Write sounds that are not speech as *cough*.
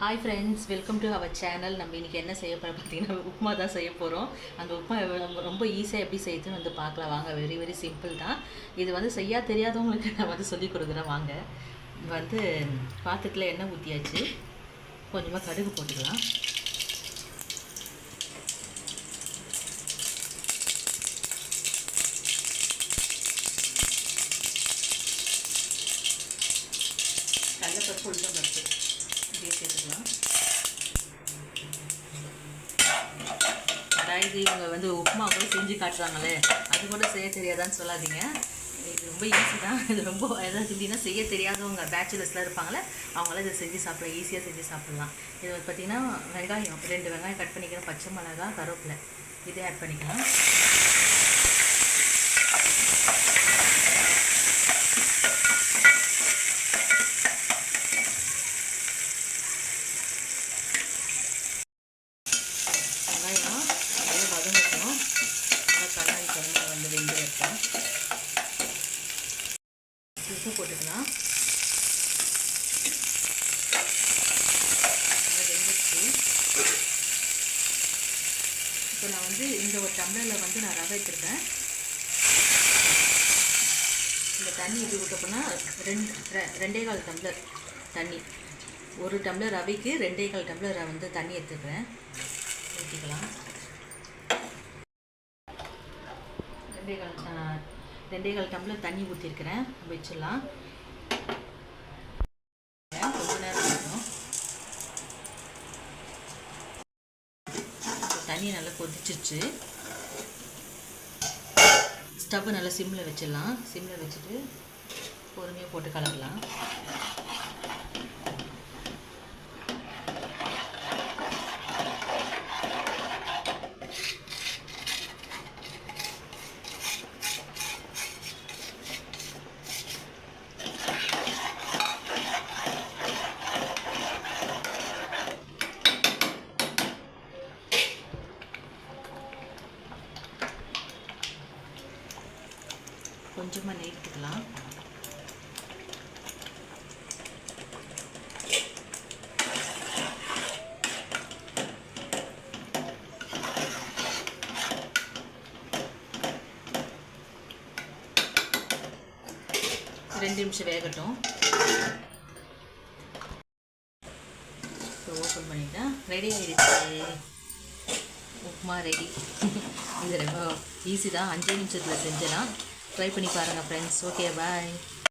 Hi friends welcome to our channel நம்ம இன்றைக்கி என்ன செய்ய போகிறோம் பார்த்தீங்கன்னா உப்புமா தான் செய்ய போகிறோம் அந்த உப்புமா ரொம்ப ஈஸியாக எப்படி செய்யுதுன்னு வந்து பார்க்கலாம். வாங்க வெரி வெரி சிம்பிள் தான். இது வந்து செய்ய தெரியாதவங்களுக்கு நான் வந்து சொல்லி கொடுக்குறேன். வாங்க. வந்து பாத்திரத்தில் எண்ணெய் ஊற்றியாச்சு கொஞ்சமாக கடுகு போட்டுக்கலாம். கடலைப்பருப்பு உளுத்தம் பருப்பு. இப்படியே சேர்த்துக்கலாம் அதாவது இவங்க வந்து உப்புமா கூட செஞ்சு காட்டுறாங்களே அது கூட செய்ய தெரியாதான்னு சொல்லாதீங்க. இது ரொம்ப ஈஸி தான். *laughs* இது ரொம்ப ஏதாவது எப்படின்னா செய்ய தெரியாதவங்க பேச்சுலர்ஸ்லாம் இருப்பாங்களே அவங்களாம் இதை செஞ்சு சாப்பிடலாம். ஈஸியாக செஞ்சு சாப்பிடலாம். இது பார்த்திங்கன்னா வெங்காயம் ரெண்டு வெங்காயம் கட் பண்ணிக்கிறேன் பச்சை மிளகா கருவேப்பிலை. இதே ஆட் பண்ணிக்கலாம் வெங்காயம் நல்லா வதங்கட்டும் நல்லா கண்ணாடி கருமா வந்து வெந்து வைப்போம் உப்பு போட்டுக்கலாம் இப்போ நான் வந்து இந்த ஒரு டம்ளரில் வந்து நான் ரவை எடுத்துருக்கேன் இந்த தண்ணி எப்படி ஊற்றப்போனா ரெண்டு ரெ- ரெண்டே கால் டம்ளர் தண்ணி. ஒரு டம்ளர் ரவைக்கு ரெண்டே கால் டம்ளர் வந்து தண்ணி எடுத்துக்கிறேன். ஊற்றிக்கலாம் ரெண்டே கால் ரெண்டே கால் டம்ளர் தண்ணி ஊற்றிருக்கிறேன் வச்சிடலாம். கொஞ்ச நேரம் ஆகும். தண்ணி நல்லா கொதிச்சிருச்சு. ஸ்டவ்வை நல்லா சிம்மில் வச்சிடலாம். சிம்மில் வச்சுட்டு பொறுமையாக போட்டு கலக்கலாம். கொஞ்சமாக நெய் எடுத்துக்கலாம். ரெண்டு நிமிஷம் வேகட்டும். இப்போ ஓப்பன் பண்ணிட்டேன் ரெடி ஆகிடுச்சு உப்புமா ரெடி *laughs* இது ரொம்ப ஈஸி தான். அஞ்சே நிமிஷத்தில் செஞ்சிடலாம் ட்ரை பண்ணி பாருங்கள் ஃப்ரெண்ட்ஸ் ஓகே பாய்